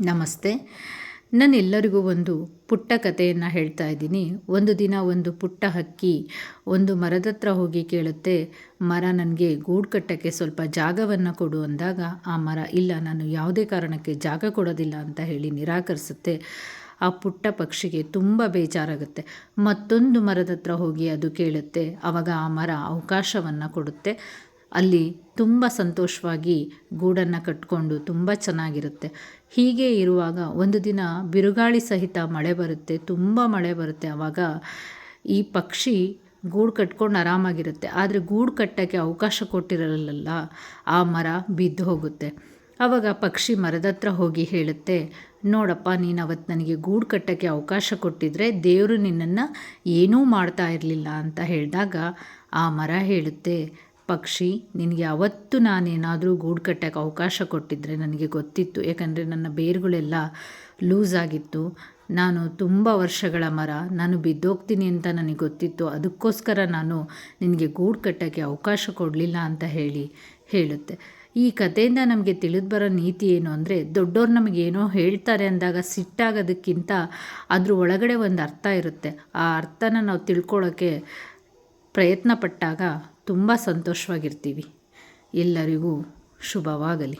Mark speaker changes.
Speaker 1: ನಮಸ್ತೆ. ನಾನು ಎಲ್ಲರಿಗೂ ಒಂದು ಪುಟ್ಟ ಕಥೆಯನ್ನು ಹೇಳ್ತಾ ಇದ್ದೀನಿ. ಒಂದು ದಿನ ಒಂದು ಪುಟ್ಟ ಹಕ್ಕಿ ಒಂದು ಮರದ ಹತ್ರ ಹೋಗಿ ಕೇಳುತ್ತೆ, ಮರ ನನಗೆ ಗೂಡು ಕಟ್ಟಕ್ಕೆ ಸ್ವಲ್ಪ ಜಾಗವನ್ನು ಕೊಡು ಅಂದಾಗ, ಆ ಮರ ಇಲ್ಲ, ನಾನು ಯಾವುದೇ ಕಾರಣಕ್ಕೆ ಜಾಗ ಕೊಡೋದಿಲ್ಲ ಅಂತ ಹೇಳಿ ನಿರಾಕರಿಸುತ್ತೆ. ಆ ಪುಟ್ಟ ಪಕ್ಷಿಗೆ ತುಂಬ ಬೇಜಾರಾಗುತ್ತೆ. ಮತ್ತೊಂದು ಮರದ ಹತ್ರ ಹೋಗಿ ಅದು ಕೇಳುತ್ತೆ. ಆವಾಗ ಆ ಮರ ಅವಕಾಶವನ್ನು ಕೊಡುತ್ತೆ. ಅಲ್ಲಿ ತುಂಬ ಸಂತೋಷವಾಗಿ ಗೂಡನ್ನು ಕಟ್ಕೊಂಡು ತುಂಬ ಚೆನ್ನಾಗಿರುತ್ತೆ. ಹೀಗೆ ಇರುವಾಗ ಒಂದು ದಿನ ಬಿರುಗಾಳಿ ಸಹಿತ ಮಳೆ ಬರುತ್ತೆ, ತುಂಬ ಮಳೆ ಬರುತ್ತೆ. ಆವಾಗ ಈ ಪಕ್ಷಿ ಗೂಡು ಕಟ್ಕೊಂಡು ಆರಾಮಾಗಿರುತ್ತೆ. ಆದರೆ ಗೂಡು ಕಟ್ಟೋಕ್ಕೆ ಅವಕಾಶ ಕೊಟ್ಟಿರಲ್ಲ ಆ ಮರ ಬಿದ್ದು ಹೋಗುತ್ತೆ. ಆವಾಗ ಪಕ್ಷಿ ಮರದ ಹತ್ರ ಹೋಗಿ ಹೇಳುತ್ತೆ, ನೋಡಪ್ಪ, ನೀನು ಅವತ್ತು ನನಗೆ ಗೂಡು ಕಟ್ಟೋಕ್ಕೆ ಅವಕಾಶ ಕೊಟ್ಟಿದ್ರೆ ದೇವರು ನಿನ್ನನ್ನು ಏನೂ ಮಾಡ್ತಾ ಇರಲಿಲ್ಲ ಅಂತ ಹೇಳಿದಾಗ ಆ ಮರ ಹೇಳುತ್ತೆ ಪಕ್ಷಿ ನಿನಗೆ ಅವತ್ತು ನಾನೇನಾದರೂ ಗೂಡು ಕಟ್ಟೋಕ್ಕೆ ಅವಕಾಶ ಕೊಟ್ಟಿದ್ದರೆ ನನಗೆ ಗೊತ್ತಿತ್ತು. ಯಾಕಂದರೆ ನನ್ನ ಬೇರುಗಳೆಲ್ಲ ಲೂಸ್ ಆಗಿತ್ತು. ನಾನು ತುಂಬ ವರ್ಷಗಳ ಮರ, ನಾನು ಬಿದ್ದೋಗ್ತೀನಿ ಅಂತ ನನಗೆ ಗೊತ್ತಿತ್ತು. ಅದಕ್ಕೋಸ್ಕರ ನಾನು ನಿನಗೆ ಗೂಡು ಕಟ್ಟೋಕ್ಕೆ ಅವಕಾಶ ಕೊಡಲಿಲ್ಲ ಅಂತ ಹೇಳಿ ಹೇಳುತ್ತೆ. ಈ ಕಥೆಯಿಂದ ನಮಗೆ ತಿಳಿದು ಬರೋ ನೀತಿ ಏನು ಅಂದರೆ ದೊಡ್ಡವ್ರು ನಮಗೇನೋ ಹೇಳ್ತಾರೆ ಅಂದಾಗ ಸಿಟ್ಟಾಗೋದಕ್ಕಿಂತ ಅದ್ರ ಒಳಗಡೆ ಒಂದು ಅರ್ಥ ಇರುತ್ತೆ. ಆ ಅರ್ಥನ ನಾವು ತಿಳ್ಕೊಳ್ಳೋಕ್ಕೆ ಪ್ರಯತ್ನ ಪಟ್ಟಾಗ ತುಂಬ ಸಂತೋಷವಾಗಿರ್ತೀವಿ. ಎಲ್ಲರಿಗೂ ಶುಭವಾಗಲಿ.